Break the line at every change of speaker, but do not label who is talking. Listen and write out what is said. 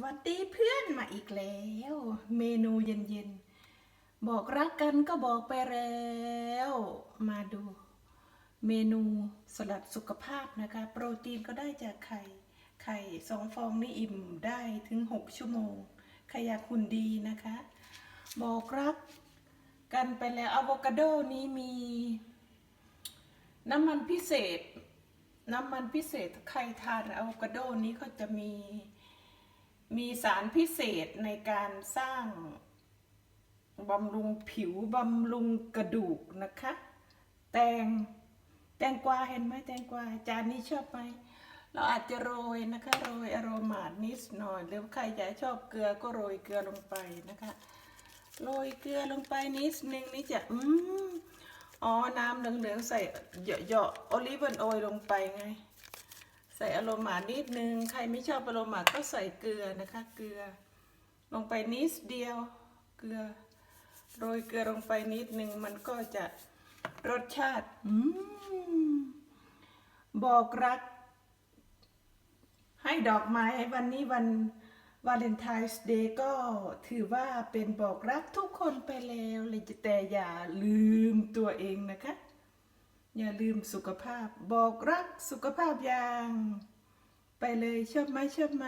วัสดีเพื่อนมาอีกแล้ว เมนูเย็นๆ บอกรักกันก็บอกไปแล้ว มาดู เมนูสลัดสุขภาพนะคะ โปรตีนก็ได้จากไข่ ไข่สองฟองนี่อิ่มได้ถึง 6 ชั่วโมงใครอยากหุ่นดีนะคะ บอกรักกันไปแล้วอะโวคาโดนี้มี น้ำมันพิเศษ น้ำมันพิเศษใครทานอะโวคาโดนี้เขาจะมี มีสารพิเศษในการสร้างบำรุงผิวบำรุงกระดูกนะคะ แตงแตงกวาเห็นไหมแตงกวาจานนี้ชอบไหมเราอาจจะโรยนะคะโรยอโรมานิดหน่อยหรือใครอยากชอบเกลือก็โรยเกลือลงไปนะคะ โรยเกลือลงไปนิดนึงนี่จะอืมอ๋อน้ำเหลืองๆใส่เหยาะๆโอลิฟเวนออยล์ลงไปไง ใส่อโรมานิดนึง ใครไม่ชอบอโรมาก็ใส่เกลือนะคะ เกลือ ลงไปนิดเดียว เกลือ โรยเกลือลงไปนิดนึง มันก็จะรสชาติอบอกรัก ให้ดอกไม้วันนี้วันวาเลนไทน์เดย์ก็ถือว่าเป็นบอกรักทุกคนไปแล้วเลยแต่อย่าลืมตัวเองนะคะ อย่าลืมสุขภาพบอกรักสุขภาพอย่าง ไปเลยชอบไหมชอบไหม